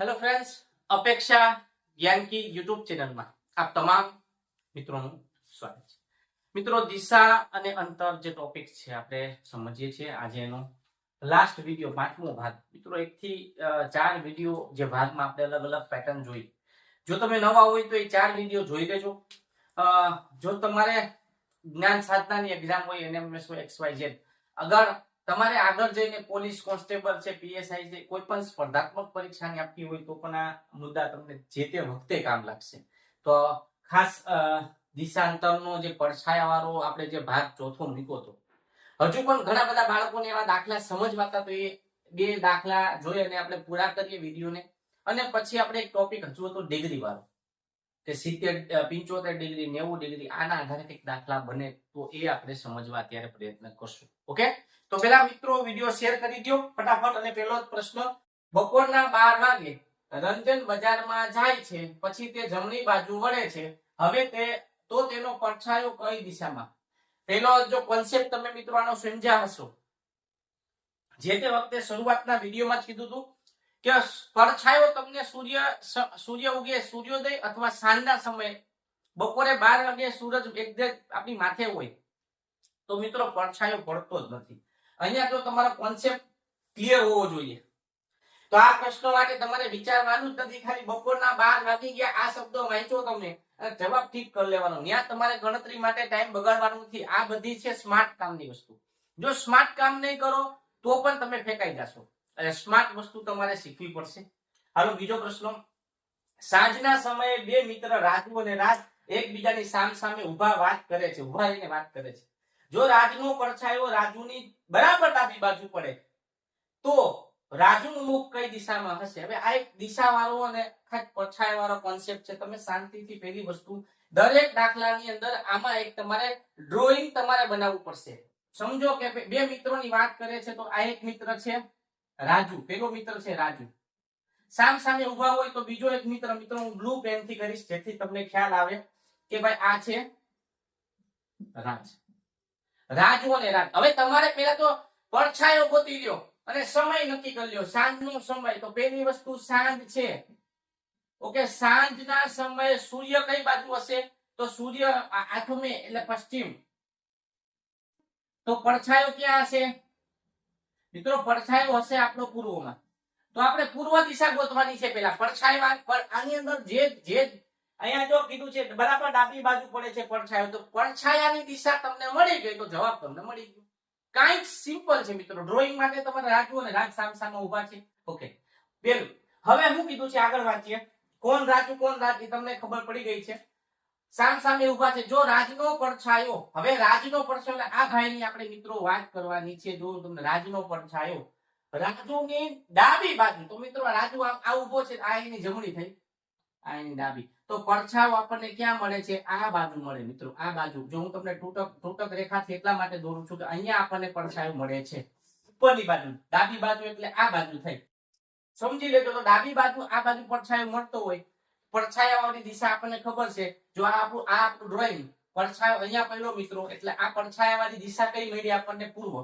Hello friends અપેક્ષા યાનકી YouTube ચેનલમાં આપ તમામ મિત્રોનું સ્વાગત છે. મિત્રો, દિશા અને અંતર જે ટોપિક છે, આપણે સમજીએ છીએ. આજે એનો લાસ્ટ વીડિયો પાંચમો ભાગ. મિત્રો, એકથી ચાર વીડિયો જે ભાગમાં આપણે અલગ અલગ પેટર્ન જોઈ. જો તમે નવા હોય તો એ ચાર વીડિયો જોઈ લેજો. જો તમારે જ્ઞાન સાધનાની એક્ઝામ હોય, એને એક્સ વાય ઝેડ, અગર તમારે આગળ જઈને પોલીસ કોન્સ્ટેબલ છે, પીએસઆઈ છે, કોઈ પણ સ્પર્ધાત્મક પરીક્ષાની આપવી હોય તો પણ આ મુદ્દા તમને જે તે વખતે કામ લાગશે. તો ખાસ દિશાંતરનો જે પડછાયા વાળો આપણે જે ભાગ ચોથો મૂક્યો હતો. હજુ પણ ઘણા બધા બાળકોને એવા દાખલા સમજવાતા તો એ બે દાખલા જોઈ અને આપણે પૂરા કરીએ વિડીયોને. અને પછી આપણે એક ટોપિક હજુ હતો ડિગ્રી વાળો કે સિત્તેર પંચોતેર ડિગ્રી, નેવું ડિગ્રી આના આધારે કંઈક દાખલા બને તો એ આપણે સમજવા અત્યારે પ્રયત્ન કરશું. ઓકે? તો પેલા મિત્રો વીડિયો શેર કરી દો ફટાફટ અને પેલો પ્રશ્ન બપોરના બાર વાગે રંજન બજારમાં જાય છે, પછી તે જમણી બાજુ વળે છે. હવે તે, તો તેનો પડછાયો કઈ દિશામાં? પેલો જો કોન્સેપ્ટ તમે મિત્રો આનો સમજ્યા હશો. જે તે વખતે શરૂઆતના વિડીયોમાં જ કીધું હતું કે પડછાયો તમને સૂર્ય સૂર્ય ઉગે સૂર્યોદય અથવા સાંજના સમયે. બપોરે બાર વાગે સૂરજ એકદમ આપણી માથે હોય. તો મિત્રો પડછાયો પડતો જ નથી. અહીંયા તો તમારો કોન્સેપ્ટ ક્લિયર હોવો જોઈએ. તો આ પ્રશ્નો માટે તમારે વિચારવાનું જ નથી. ખાલી બપોરના બાર વાગી ગયા, આ શબ્દો વાંચો તમને. જવાબ ઠીક કરી લેવાનો. ત્યાં તમારે ગણતરી માટે ટાઈમ બગાડવાનો નથી. આ બધી છે સ્માર્ટ કામની વસ્તુ. જો સ્માર્ટ કામ નહીં કરો, તો પણ તમે ફેંકાઈ જશો. એટલે સ્માર્ટ વસ્તુ તમારે શીખવી પડશે. હાલો, બીજો પ્રશ્ન. સાંજના સમયે બે મિત્ર રાજુ અને રાજ એકબીજાની સામ સામે ઊભા વાત કરે છે, ઊભા રહીને વાત કરે છે. જો રાજનો પડછાયો રાજુની બરાબર ડાબી બાજુ પડે. તો રાજુનું મુખ કઈ દિશામાં હશે? હવે આ એક દિશા વાળો અને ખાસ વાળો કોન્સેપ્ટ છે. તમે શાંતિથી પેલી વસ્તુ દરેક દાખલાની અંદર આમાં એક તમારે ડ્રોઈંગ તમારે બનાવવું પડશે. સમજો કે બે મિત્રોની વાત કરે છે તો આ એક મિત્ર છે રાજુ. પેલો મિત્ર છે રાજુ. સામ સામે ઊભા હોય તો બીજો એક મિત્ર, મિત્રો, હું બ્લુ પેનથી કરીશ, જેથી તમને ખ્યાલ આવે કે ભાઈ આ છે રાજ. રાજુ ને રાજ. હવે તમારે પેલા તો પડછાયો ગોતી લ્યો અને સમય નક્કી કરી લ્યો. સાંજનો સમય. તો પેલી વસ્તુ સાંજ છે. ઓકે, સાંજના સમયે સૂર્ય કઈ બાજુ હશે? તો સૂર્ય આઠમે એટલે પશ્ચિમ. તો પડછાયો ક્યાં હશે? મિત્રો, પડછાયો હશે આપણો પૂર્વમાં. તો આપણે પૂર્વ દિશા ગોતવાની છે પેલા પડછાયા પર આની અંદર જે જે અહીંયા જો કીધું છે, બરાબર ડાબી બાજુ પડે છે પડછાયો, તો પડછાયાની દિશા તમને મળી ગઈ, તો જવાબ તમને મળી ગયો. કાંઈક સિમ્પલ છે મિત્રો ડ્રોઈંગ માટે તમારે રાજુ અને રાજ સામ સામે ઊભા છે. ઓકે પેલું હવે હું કીધું છે, આગળ વાંચીએ. કોણ રાજુ, કોણ રાજ, એ તમને ખબર પડી ગઈ છે. સામ સામે ઊભા છે, જો રાજનો પડછાયો, હવે રાજનો પડછાયો આ ભાઈની આપણે મિત્રો વાત કરવાની છે, જો તમને રાજનો પડછાયો, રાજુની ડાબી બાજુ, તો મિત્રો રાજુ આ ઊભો છે, આ એની જમણી થઈ. આ ડાબી. તો પડછાયો આપણને ક્યાં મળે છે? આ બાજુ મળે મિત્રો, આ બાજુ. જો હું તમને તૂટક તૂટક રેખાથી એટલા માટે દોરું છું કે અહીંયા આપણને પડછાયો મળે છે. ઉપરની બાજુ, ડાબી બાજુ એટલે આ બાજુ થઈ. સમજી લેજો તો ડાબી બાજુ, આ બાજુ પડછાયો મળતો હોય. પડછાયા વાળી દિશા આપણને ખબર છે. જો આ આપણું આ આપણું ડ્રોઈંગ પડછાયો અહીંયા પહેલો મિત્રો, એટલે આ પડછાયાવાળી દિશા કઈ મળી આપણને પૂર્વ?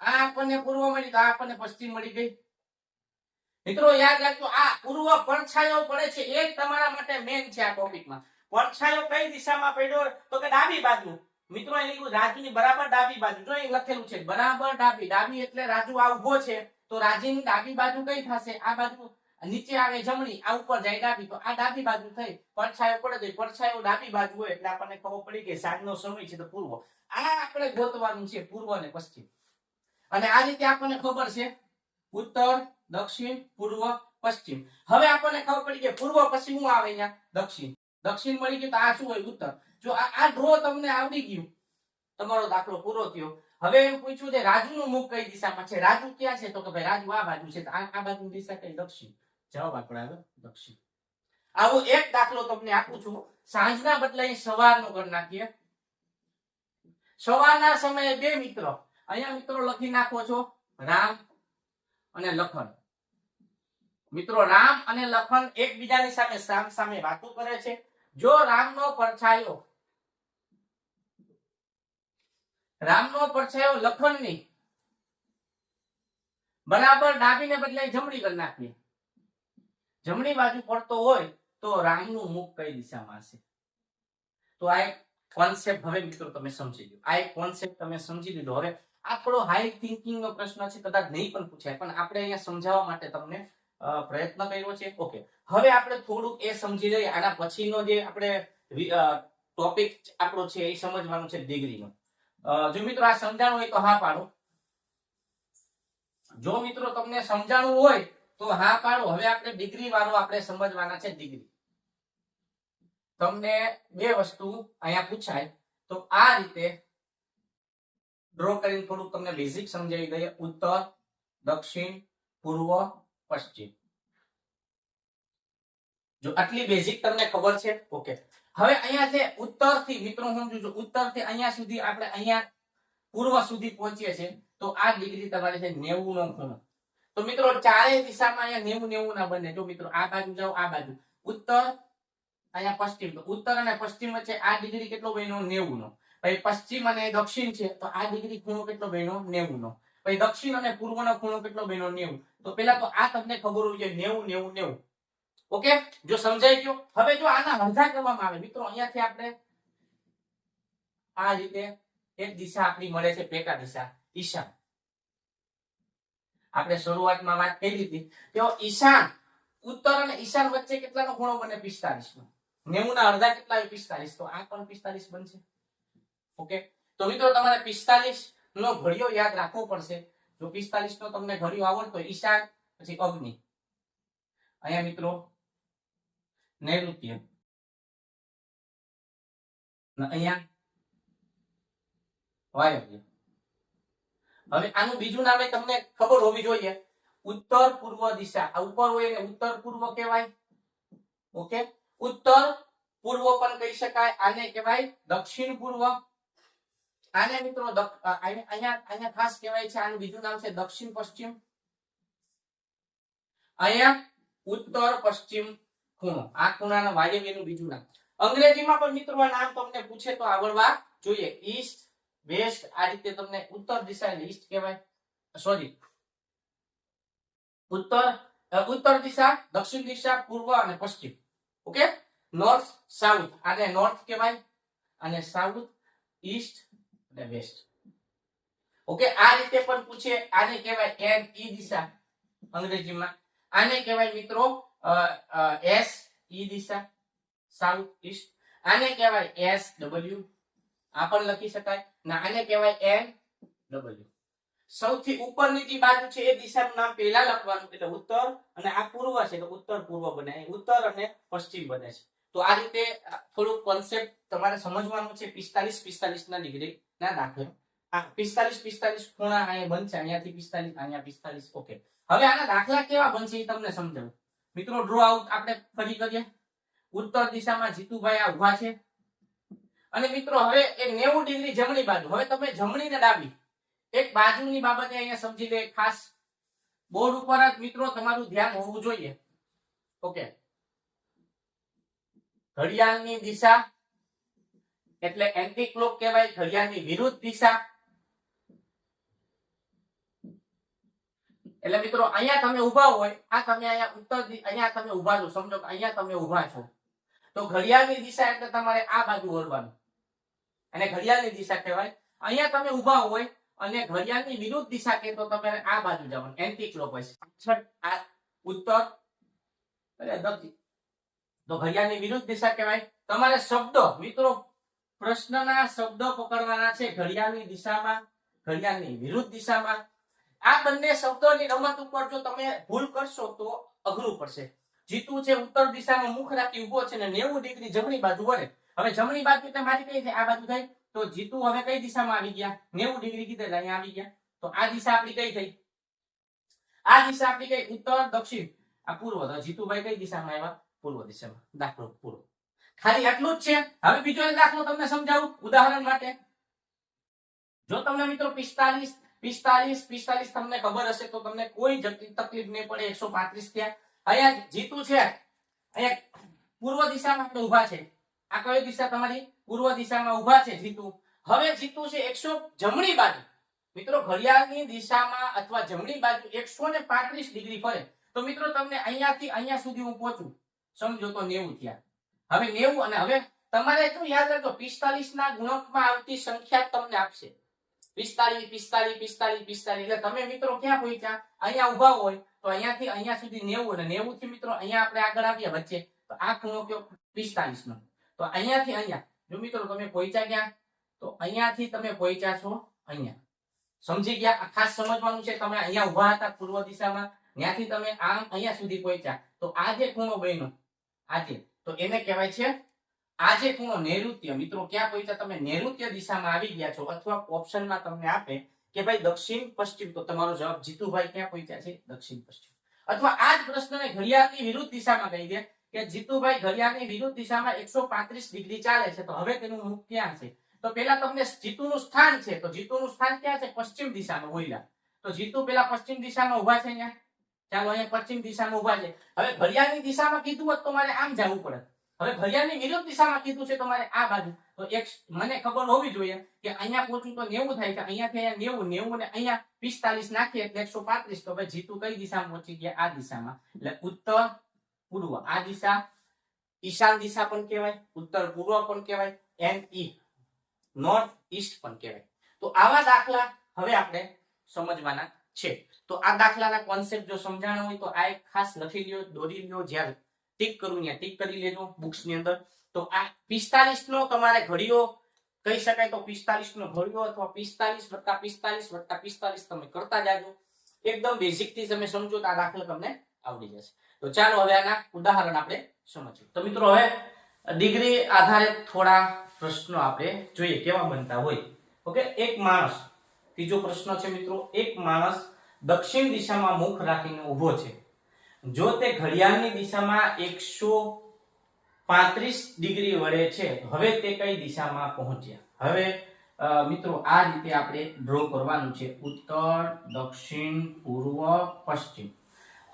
આ આપણને પૂર્વ મળી તો આ આપણને પશ્ચિમ મળી ગઈ. મિત્રો, યાદ રાખજો, આ પૂર્વ પડછાયો પડે છે, એ તમારા માટે મેન છે આ ટોપિકમાં પડછાયો કઈ દિશામાં પડ્યો તો કે ડાબી બાજુ. મિત્રો એ લખ્યું રાજુની બરાબર ડાબી બાજુ. જો એ લખેલું છે, બરાબર ડાબી. ડાબી એટલે રાજુ આ ઊભો છે, તો રાજીની ડાબી બાજુ કઈ થશે? આ બાજુ નીચે આવે જમણી, આ ઉપર જાય ડાબી. તો આ ડાબી બાજુ થઈ. પડછાયો પડે તો પડછાયો ડાબી બાજુ હોય, એટલે આપણને ખબર પડી કે સાંજનો સમય છે તો પૂર્વ. આ આપણે ગોતવાનું છે પૂર્વ અને પશ્ચિમ. અને આ રીતે આપણને ખબર છે, ઉત્તર દક્ષિણ, પૂર્વ, પશ્ચિમ. હવે આપણને ખબર પડી કે પૂર્વ, પશ્ચિમ આવે અહીંયા? દક્ષિણ. દક્ષિણ મળી ગયું તો આ શું હોય? ઉત્તર. જો આ ડ્રો તમને આવડી ગયું, તમારો દાખલો પૂરો થયો. હવે એમ પૂછ્યું છે, રાજુનું મુખ કઈ દિશામાં છે? રાજુ ક્યાં છે? તો કે ભાઈ, રાજુ આ બાજુ છે. આ બાજુની દિશા કઈ દક્ષિણ? જવાબ આપણે આવ્યો દક્ષિણ. આવો એક દાખલો તમને આપું છું. સાંજના બદલાય અહીં સવારનો કરી નાખીએ. સવારના સમયે બે મિત્રો. અહીંયા મિત્રો લખી નાખો છો, રામ અને લખન. મિત્રો, રામ અને લખન એકબીજાની સામે સામ સામે વાતો કરે છે. જો રામનો પરછાયો રામનો પરછાયો લખનની બરાબર ડાબીને બદલે જમણી કરી નાખીએ. જમણી બાજુ પડતો હોય તો રામનું મુખ કઈ દિશામાં હશે? તો આ એક કોન્સેપ્ટ હવે મિત્રો તમે સમજી લો આ એક કોન્સેપ્ટ તમે સમજી લીધો. હવે આ થોડો હાઈ થિંકિંગ નો પ્રશ્ન છે, કદાચ નહીં પણ પૂછાય. પણ આપણે અહીંયા સમજાવવા માટે તમને પ્રયત્ન કર્યો છે. ઓકે. હવે આપણે થોડુંક એ સમજી લઈએ. આના પછીનો જે આપણે ટોપિક આપણો છે એ સમજવાનો છે ડિગ્રીનો જો મિત્રો આ સમજાણું હોય તો હા પાડો. જો મિત્રો તમને સમજાણું હોય તો હા પાડો. હવે આપણે ડિગ્રી વાળો આપણે સમજવાના છે ડિગ્રી તમને બે વસ્તુ અહીંયા પૂછાય. તો આ રીતે ડ્રો કરીને થોડુંક તમને બેઝિક સમજાવી દઈએ. ઉત્તર, દક્ષિણ, પૂર્વ પશ્ચિમ. જો આટલી બેઝિક તમને ખબર છે ઓકે હવે અહીંયા છે ઉત્તરથી મિત્રો હું છું ઉત્તરથી અહીંયા સુધી આપણે અહીંયા પૂર્વ સુધી પહોંચીએ છીએ, તો આ ડિગ્રી તમારે છે નેવું નો ખૂણો. તો મિત્રો ચારે દિશામાં અહીંયા નેવું નેવું ના બને. જો મિત્રો આ બાજુ જાઓ, આ બાજુ. ઉત્તર, અહીંયા પશ્ચિમ. તો ઉત્તર અને પશ્ચિમ વચ્ચે આ ડિગ્રી કેટલો બન્યો? નેવું નો. પછી પશ્ચિમ અને દક્ષિણ છે, તો આ ડિગ્રી ખૂણો કેટલો બન્યો? નેવું નો. પછી દક્ષિણ અને પૂર્વનો ખૂણો કેટલો બન્યો? નેવું. તો પેલા તો આ તમને ખબર હોવી જોઈએ નેવું નેવું નેવું. ઓકે? જો સમજાઈ ગયો? હવે જો આના અડધા કરવામાં આવે. મિત્રો, અહીંયાથી આપણે આ રીતે એક દિશા આપણી મળે છે, પેટા દિશા, ઈશાન. આપણે શરૂઆતમાં વાત કરી હતી. કે ઈશાન, ઉત્તર અને ઈશાન વચ્ચે કેટલાનો ખૂણો બને? પિસ્તાલીસ નો નેવું ના અડધા કેટલા? પિસ્તાલીસ તો આ પણ પિસ્તાલીસ બનશે. ઓકે? તો મિત્રો, તમારે પિસ્તાલીસ નો ઘડિયો યાદ રાખવો પડશે. જો પિસ્તાલીસ નો તમને ઘડિયો આવડતો ઈશાન, પછી અગ્નિ. અહીંયા મિત્રો, નૈઋત્ય. હવે આનું બીજું નામે તમને ખબર હોવી જોઈએ. ઉત્તર પૂર્વ દિશા. આ ઉપર હોય ઉત્તર પૂર્વ કહેવાય. ઓકે? ઉત્તર પૂર્વ પણ કહી શકાય, આને કહેવાય દક્ષિણ પૂર્વ. આને મિત્રો અહીંયા અહીંયા ખાસ કહેવાય છે, આનું બીજું નામ છે દક્ષિણ પશ્ચિમ. અહીંયા ઉત્તર પશ્ચિમ ખૂણો. આ ખૂણાના વાયવ્યનું બીજું નામ. અંગ્રેજીમાં પણ મિત્રો આ નામ તમને પૂછે તો આવડવા જોઈએ. ઈસ્ટ વેસ્ટ આ રીતે તમને ઉત્તર દિશા એટલે ઈસ્ટ કહેવાય. સોરી ઉત્તર ઉત્તર દિશા, દક્ષિણ દિશા, પૂર્વ અને પશ્ચિમ. ઓકે નોર્થ સાઉથ આને નોર્થ કહેવાય. અને સાઉથ ઈસ્ટ અને વેસ્ટ. ઓકે, આ રીતે પણ પૂછે, આને કહેવાય એન ઈ દિશા અંગ્રેજીમાં. આને કહેવાય મિત્રો એસ ઈ દિશા સાઉથ ઈસ્ટ આને કહેવાય એસ ડબલ્યુ આ પણ લખી શકાય. ને આને કહેવાય એન ડબલ્યુ સૌથી ઉપરની જે બાજુ છે, એ દિશાનું નામ પહેલા લખવાનું, એટલે ઉત્તર અને આ પૂર્વ છે તો ઉત્તર પૂર્વ બને. ઉત્તર અને પશ્ચિમ બને છે. તો આ રીતે થોડુંક કોન્સેપ્ટ તમારે સમજવાનું છે, પિસ્તાલીસ પિસ્તાલીસ ના ડિગ્રી ના દાખલા. આ પિસ્તાલીસ પિસ્તાલીસ ખૂણા અહીંયા બનશે, અહીંયાથી પિસ્તાલીસ, અહીંયા પિસ્તાલીસ, ઓકે. હવે આના દાખલા કેવા બનશે એ તમને સમજાવું. મિત્રો ડ્રો આઉટ આપણે ફરી કરીએ. ઉત્તર દિશામાં જીતુભાઈ ઊભા છે. અને મિત્રો, હવે એ નેવું ડિગ્રી જમણી બાજુ. હવે તમે જમણી ને ડાબી. એક બાજુની બાબતે અહીંયા સમજી લે ખાસ. બોર્ડ ઉપર જ મિત્રો તમારું ધ્યાન હોવું જોઈએ. ઓકે. ઘડિયાળની દિશા એટલે એન્ટી ક્લોક કહેવાય, ઘડિયાળની વિરુદ્ધ દિશા. એટલે મિત્રો, અહીંયા તમે ઊભા હોય, આ તમે અહીંયા ઉત્તર અહીંયા તમે ઊભા છો, સમજો અહીંયા તમે ઊભા છો. તો ઘડિયાળની દિશા એટલે તમારે આ બાજુ વળવાનું. અને ઘડિયાળની દિશા કહેવાય. અહીંયા તમે ઊભા હોય અને ઘડિયાળની વિરુદ્ધ દિશા કે તો તમારે આ બાજુ જવાનું એન્ટી ક્લોકવાઇઝ આ ઉત્તર અને દક્ષિણ તો ઘડિયાળની વિરુદ્ધ દિશા કહેવાય. તમારે શબ્દો, મિત્રો પ્રશ્નના શબ્દો પકડવાના છે ઘડિયાળની દિશામાં, ઘડિયાળની વિરુદ્ધ દિશામાં. આ બંને શબ્દોની રમત ઉપર જો તમે ભૂલ કરશો તો અઘરું પડશે. જીતુ છે ઉત્તર દિશામાં, મુખ રાખી ઊભો છે ને નેવું ડિગ્રી જમણી બાજુ વળે. હવે જમણી બાજુ તમારી કઈ છે? આ બાજુ થઈ. તો જીતુ હવે કઈ દિશામાં આવી ગયા? નેવું ડિગ્રી કીધે અહીંયા આવી ગયા. તો આ દિશા આપણી કઈ થઈ? આ દિશા આપણી કઈ? ઉત્તર, દક્ષિણ. આ પૂર્વ. જીતુભાઈ કઈ દિશામાં આવ્યા? પૂર્વ દિશામાં. દાખલો પૂર્વ ખાલી એટલું જ છે. હવે બીજો દાખલો તમને સમજાવું, ઉદાહરણ માટે. જો તમને મિત્રો પિસ્તાલીસ પિસ્તાલીસ પિસ્તાલીસ તમને ખબર હશે, તો તમને કોઈ તકલીફ નહીં પડે, એકસો પાંત્રીસ અહીંયા જીતું છે. અહીંયા પૂર્વ દિશામાં ઊભા છે. આ કઈ દિશા તમારી? પૂર્વ દિશામાં ઊભા છે, જીતું. હવે જીતું છે એકસો જમણી બાજુ. મિત્રો ઘડિયાળની દિશામાં અથવા જમણી બાજુ એકસો ને પાંત્રીસ ડિગ્રી ફરે. તો મિત્રો તમને અહીંયાથી અહીંયા સુધી હું પહોંચું. સમજો તો નેવું થયા. હવે નેવું અને હવે તમારે એટલું યાદ રાખો પિસ્તાલીસ ના ગુણકમાં આવતી સંખ્યા તમને આપશે. પિસ્તાલીસ પિસ્તાલીસ પિસ્તાલીસ પિસ્તાલીસ. એટલે તમે મિત્રો ક્યાં પહોંચ્યા અહીંયા ઊભા હોય, તો અહીંયાથી, અહીંયા સુધી નેવું. અને નેવું થી મિત્રો અહીંયા આપણે આગળ આવ્યા વચ્ચે. તો આ ખૂણો કયો? પિસ્તાલીસ નો તો અહીંયાથી અહીંયા. જો મિત્રો તમે પહોંચ્યા ક્યાં? તો અહીંયાથી તમે પહોંચ્યા છો અહીંયા. સમજી ગયા? ખાસ સમજવાનું છે, તમે અહીંયા ઊભા હતા પૂર્વ દિશામાં. ત્યાંથી તમે આમ અહીંયા સુધી પહોંચ્યા. તો આ જે ખૂણો બન્યો આજે તો એને કહેવાય છે, આજે ખૂણો નૈઋત્ય. મિત્રો, ક્યાં પહોંચ્યા તમે? નૈઋત્ય દિશામાં આવી ગયા છો. અથવા ઓપ્શનમાં તમને આપે કે ભાઈ દક્ષિણ પશ્ચિમ, તો તમારો જવાબ જીતુભાઈ ક્યાં પહોંચ્યા છે? દક્ષિણ પશ્ચિમ. અથવા આ જ પ્રશ્નને ઘડિયાળની વિરુદ્ધ દિશામાં કહી દે કે જીતુભાઈ ઘડિયાળની વિરુદ્ધ દિશામાં એકસો ડિગ્રી ચાલે છે, તો હવે તેનું મુખ ક્યાં છે? તો પેલા તમને જીતુનું સ્થાન છે, તો જીતુનું સ્થાન ક્યાં છે? પશ્ચિમ દિશામાં, હોઈલા. તો જીતુ પેલા પશ્ચિમ દિશામાં ઊભા છે અહીંયા. ચાલો અહીંયા પશ્ચિમ દિશામાં ઊભા છે. હવે ઘડિયાળની દિશામાં કીધું હોત તો મારે આમ જવું પડે. હવે ઘડિયાળની વિરુદ્ધ દિશામાં કીધું છે તો મારે આ બાજુ. તો એક મને ખબર હોવી જોઈએ કે અહીંયા પહોંચું તો નેવું થાય છે અહીંયાથી અહીંયા નેવું નેવું ને અહીંયા પિસ્તાલીસ નાખીએ એટલે એકસો પાંત્રીસ. તો ભાઈ જીતુ કઈ દિશામાં પહોંચી ગયા? આ દિશામાં. એટલે ઉત્તર પૂર્વ. આ દિશા, ઈશાન દિશા પણ કહેવાય, ઉત્તર પૂર્વ પણ કહેવાય, એન ઈ, નોર્થ ઈસ્ટ પણ કહેવાય. તો આવા દાખલા હવે આપણે સમજવાના છે. તો આ દાખલાના કોન્સેપ્ટ જો સમજાણા હોય તો આ એક ખાસ લખી લ્યો, દોરી લ્યો, જ્યારે ટીક કરું ત્યાં ટીક કરી લેજો બુક્સની અંદર. તો આ પિસ્તાલીસ નો તમારે ઘડીઓ કહી શકાય તો પિસ્તાલીસ નો ઘડીઓ અથવા પિસ્તાલીસ વત્તા પિસ્તાલીસ વત્તા પિસ્તાલીસ તમે કરતા જાજો. એકદમ બેઝિકથી તમે સમજો તો આ દાખલો તમને આવડી જશે. તો ચાલો હવે આના ઉદાહરણ આપણે સમજીએ. તો મિત્રો હવે ડિગ્રી આધારે થોડા પ્રશ્નો આપણે જોઈએ કેવા બનતા હોય. ઓકે? એક માણસ ત્રીજો પ્રશ્ન છે મિત્રો, એક માણસ દક્ષિણ દિશામાં મુખ રાખીને ઊભો છે. જો તે ઘડિયાળની દિશામાં એકસો પાંત્રીસ ડિગ્રી વળે છે, હવે તે કઈ દિશામાં પહોંચ્યા? હવે મિત્રો, આ રીતે આપણે ડ્રો કરવાનું છે. ઉત્તર, દક્ષિણ, પૂર્વ, પશ્ચિમ.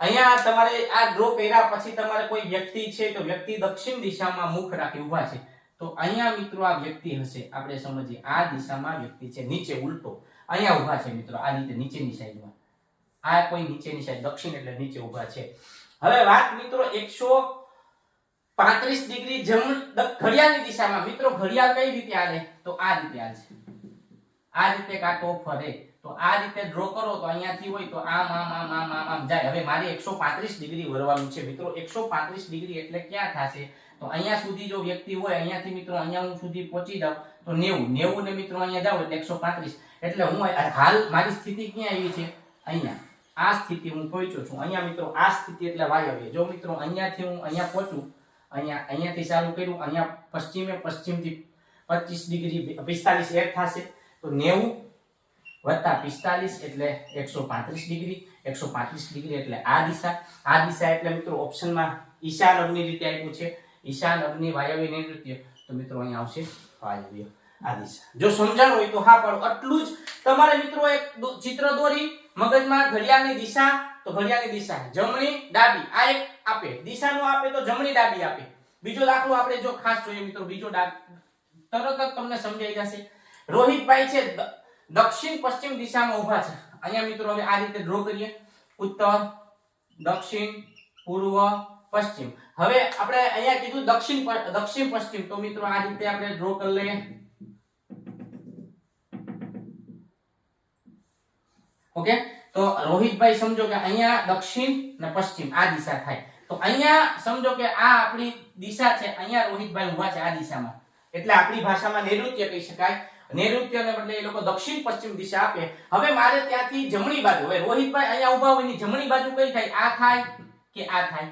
અહીંયા તમારે આ ડ્રો કર્યા પછી તમારે કોઈ વ્યક્તિ છે તો વ્યક્તિ દક્ષિણ દિશામાં મુખ રાખી ઊભા છે, તો અહીંયા મિત્રો આ વ્યક્તિ હશે. આપણે સમજીએ, આ દિશામાં વ્યક્તિ છે. નીચે ઉલટો. અહીંયા ઊભા છે મિત્રો, આ રીતે નીચેની સાઈડમાં. આ કોઈ નીચેની સાઈડ, દક્ષિણ એટલે નીચે ઊભા છે. હવે વાત મિત્રો એકસો પાંત્રીસ ડિગ્રી જમણ ઘડિયાળની દિશામાં. મિત્રો, ઘડિયાળ કઈ રીતે આવે તો આ રીતે હાલશે. આ રીતે કાંટો ફરે. તો આ રીતે ડ્રો કરો, તો અહીંયાથી હોય, તો આમ આમ આમ આમ આમ આમ જાય. હવે મારે એકસો પાંત્રીસ ડિગ્રી વળવાનું છે. મિત્રો, એકસો પાંત્રીસ ડિગ્રી એટલે ક્યાં થશે? તો અહીંયા સુધી જો વ્યક્તિ હોય, અહીંયાથી મિત્રો, અહીંયા હું સુધી પહોંચી જાઉં, તો નેવું. નેવું ને મિત્રો અહીંયા જાઓ, એટલે એકસો પાંત્રીસ. એટલે હું હાલ મારી સ્થિતિ ક્યાં આવી છે? અહીંયા. આ સ્થિતિ હું પહોંચ્યો છું. અહીંયા મિત્રો, આ સ્થિતિ એટલે વાયવ્ય. જો મિત્રો, અહીંયાથી હું અહીંયા પહોંચું, અહીંયા અહીંયાથી ચાલુ કર્યું, અહીંયા પશ્ચિમે પશ્ચિમથી પચીસ ડિગ્રી પિસ્તાલીસ એક થશે. તો નેવું વત્તા પિસ્તાલીસ એટલે એકસો પાંત્રીસ ડિગ્રી. એકસો પાંત્રીસ ડિગ્રી એટલે આ દિશા. આ દિશા એટલે મિત્રો ઓપ્શનમાં ઈશાન અગ્નિ રીતે આપ્યું છે. ઈશાન અગ્નિ વાયવ્ય નૈઋત્ય તો મિત્રો, અહીંયા આવશે વાયવ્ય. આ દિશા જો સમજણ હોય તો હા પણ આટલું જ તમારે મિત્રો એક ચિત્ર દોરી, મગજમાં ઘડિયાળની દિશા, તો ઘડિયાળની દિશા. જમણી ડાબી, આ એક આપે. દિશાનો આપે તો જમણી ડાબી આપે. બીજો દાખલો આપણે જો ખાસ જોઈએ મિત્રો, બીજો તરત જ તમને સમજાઈ જશે. રોહિતભાઈ છે દક્ષિણ પશ્ચિમ દિશામાં ઊભા છે. અહીંયા મિત્રો હવે આ રીતે ડ્રો કરીએ. ઉત્તર, દક્ષિણ, પૂર્વ, પશ્ચિમ. હવે આપણે અહીંયા કીધું દક્ષિણ દક્ષિણ પશ્ચિમ. તો મિત્રો આ રીતે આપણે ડ્રો કરી લઈએ. ઓકે? તો રોહિતભાઈ સમજો કે અહીંયા દક્ષિણ ને પશ્ચિમ આ દિશા થાય. તો અહીંયા સમજો કે આ આપણી દિશા છે, અહીંયા રોહિતભાઈ ઊભા છે આ દિશામાં. એટલે આપણી ભાષામાં નૈઋત્ય કહી શકાય. નૈઋત્યને એટલે એ લોકો દક્ષિણ પશ્ચિમ દિશા આપે. હવે મારે ત્યાંથી જમણી બાજુ, હવે રોહિતભાઈ અહીંયા ઊભા હોયની જમણી બાજુ કઈ થાય? આ થાય કે આ થાય?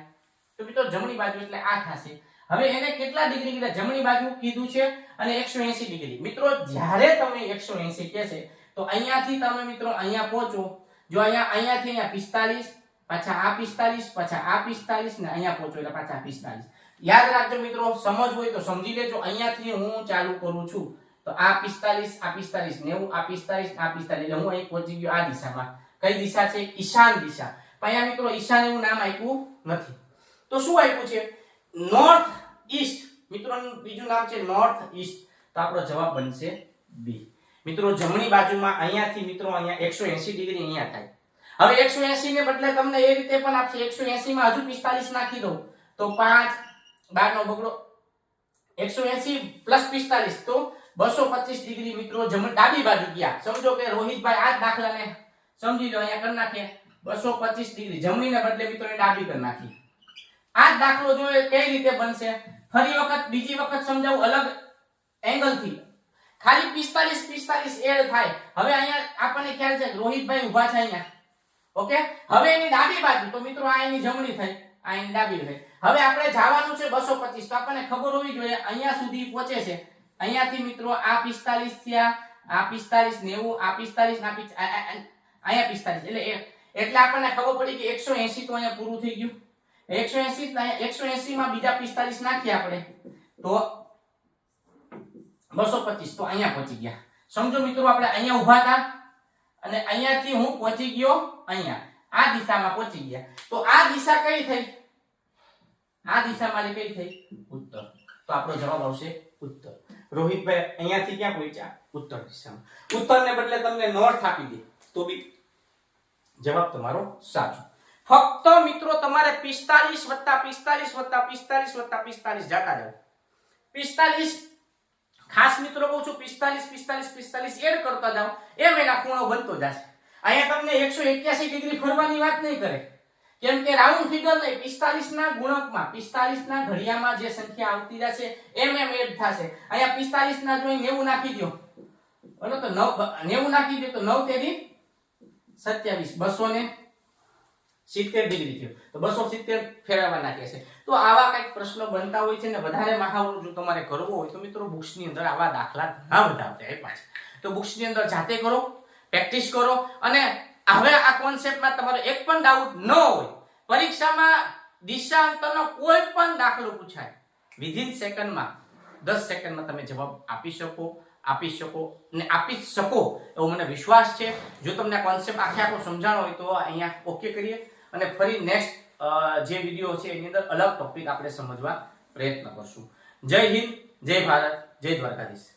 તો મિત્રો જમણી બાજુ એટલે આ થશે. હવે એને કેટલા ડિગ્રી કીધા? જમણી બાજુ કીધું છે અને 180 ડિગ્રી. મિત્રો જ્યારે તમે 180 કહેશે તો અહીંયાથી તમે મિત્રો અહીંયા પહોંચો. જો અહીંયા અહીંયાથી અહીંયા પિસ્તાલીસ, પાછા આ પિસ્તાલીસ, પાછા આ પિસ્તાલીસ ને અહીંયા પહોંચો એટલે પાછા પિસ્તાલીસ. યાદ રાખજો મિત્રો, સમજ હોય તો સમજી લેજો. અહીંયાથી હું ચાલુ કરું છું. તો આ પિસ્તાલીસ આ પિસ્તાલીસ, નેવું, આ પિસ્તાલીસ આ પિસ્તાલીસ. હું અહીં પહોંચી ગયો આ દિશામાં. કઈ દિશા છે? ઈશાન દિશા. અહીંયા મિત્રો ઈશાન એવું નામ આપ્યું નથી. તો શું આપ્યું છે? નોર્થ ઈસ્ટ મિત્રોનું બીજું નામ છે નોર્થ ઈસ્ટ તો આપણો જવાબ બનશે બી મિત્રો, જમણી બાજુમાં અહીંયાથી મિત્રો, અહીંયા એકસો એસી ડિગ્રી અહીંયા થાય. હવે એકસો એસી ને બદલે તમને એ રીતે પણ આપશે. એકસો એસી માં હજુ પિસ્તાલીસ નાખી દઉં. તો પાંચ, બાર નો બગડો. એકસો એસી પ્લસ પિસ્તાલીસ, તો બસો પચીસ ડિગ્રી મિત્રો, જમણ ડાબી બાજુ ગયા. સમજો કે રોહિતભાઈ આ જ દાખલાને સમજી લો, અહીંયા કરી નાખીએ બસો પચીસ ડિગ્રી. જમણીને બદલે મિત્રો ડાબી કરી નાખી. આ દાખલો જોઈએ કઈ રીતે બનશે? ફરી વખત, બીજી વખત સમજાવું અલગ એંગલથી ખાલી પિસ્તાલીસ પિસ્તાલીસ એડ થાય. હવે અહીંયા આપણને ખ્યાલ છે રોહિતભાઈ ઊભા છે અહીંયા. ઓકે? હવે એની ડાબી બાજુ, તો મિત્રો આ એની જમણી થઈ. આ એની ડાબી થઈ. હવે આપણે જવાનું છે બસો પચીસ. તો આપણને ખબર હોવી જોઈએ, અહીંયા સુધી પહોંચે છે. અહીંયાથી મિત્રો આ પિસ્તાલીસ થયા, આ પિસ્તાલીસ નેવું, આ પિસ્તાલીસ, આ- અહીંયા પિસ્તાલીસ. એટલે એટલે આપણને ખબર પડી કે એકસો એસી તો અહીંયા પૂરું થઈ ગયું. એકસો એસી એકસો એસી માં બીજા પિસ્તાલીસ નાખીએ આપણે. તો બસો પચીસ. તો અહીંયા પહોંચી ગયા. સમજો મિત્રો, આપણે અહીંયા ઊભા હતા અને અહીંયાથી હું પહોંચી ગયો અહીંયા. આ દિશામાં પહોંચી ગયા. તો આ દિશા કઈ થઈ? આ દિશા મારી કઈ થઈ? ઉત્તર. તો આપણો જવાબ આવશે ઉત્તર. રોહિતભાઈ અહીંયાથી ક્યાં પહોંચ્યા? ઉત્તર દિશામાં. ઉત્તરને બદલે તમને નોર્થ આપી દે. તો બી જવાબ તમારો સાચો. ફક્ત મિત્રો, તમારે પિસ્તાલીસ વત્તા પિસ્તાલીસ વત્તા પિસ્તાલીસ વત્તા પિસ્તાલીસ જતા જાવ પિસ્તાલીસ ખાસ મિત્રો કહું છું, પિસ્તાલીસ પિસ્તાલીસ પિસ્તાલીસ એડ કરતા જાઓ, એમ એના ખૂણો બનતો જશે. અહીંયા તમને એકસો એક્યાસી ડિગ્રી ફરવાની વાત નહીં કરે. કેમ કે રાઉન્ડ ફિગર નહીં પિસ્તાલીસ ના ગુણકમાં પિસ્તાલીસ ના ઘડિયામાં જે સંખ્યા આવતી જશે, એમ એમ એડ થશે. અહીંયા પિસ્તાલીસ ના જોઈ નેવું નાખી દો બરોબર તો નવ નેવું નાખી દો તો નવ તેરી સત્યાવીસ. બસો ને સિત્તેર ડિગ્રી થયો. તો બસો સિત્તેર ફેરવવા નાખે છે. તો આવા કંઈક પ્રશ્નો બનતા હોય છે ને, વધારે મહાવરો જો તમારે કરવો હોય તો મિત્રો બુક્સની અંદર આવા દાખલા ઘણા બધા આપ્યા છે તો બુક્સની અંદર જાતે કરો, પ્રેક્ટિસ કરો અને હવે આ કોન્સેપ્ટમાં તમારો એક પણ ડાઉટ ન હોય, પરીક્ષામાં દિશાંતરનો કોઈ પણ દાખલો પૂછાય વિધિન સેકન્ડમાં દસ સેકન્ડમાં તમે જવાબ આપી શકો આપી શકો ને આપી શકો એવો મને વિશ્વાસ છે. જો તમને કોન્સેપ્ટ આખે આખો સમજાણો હોય તો અહીંયા ઓકે કરીએ. અને ફરી નેક્સ્ટ જે વીડિયો છે એની અંદર અલગ ટોપિક આપણે સમજવા પ્રયત્ન કરશું. જય હિન્દ, જય ભારત, જય દ્વારકાધીશ.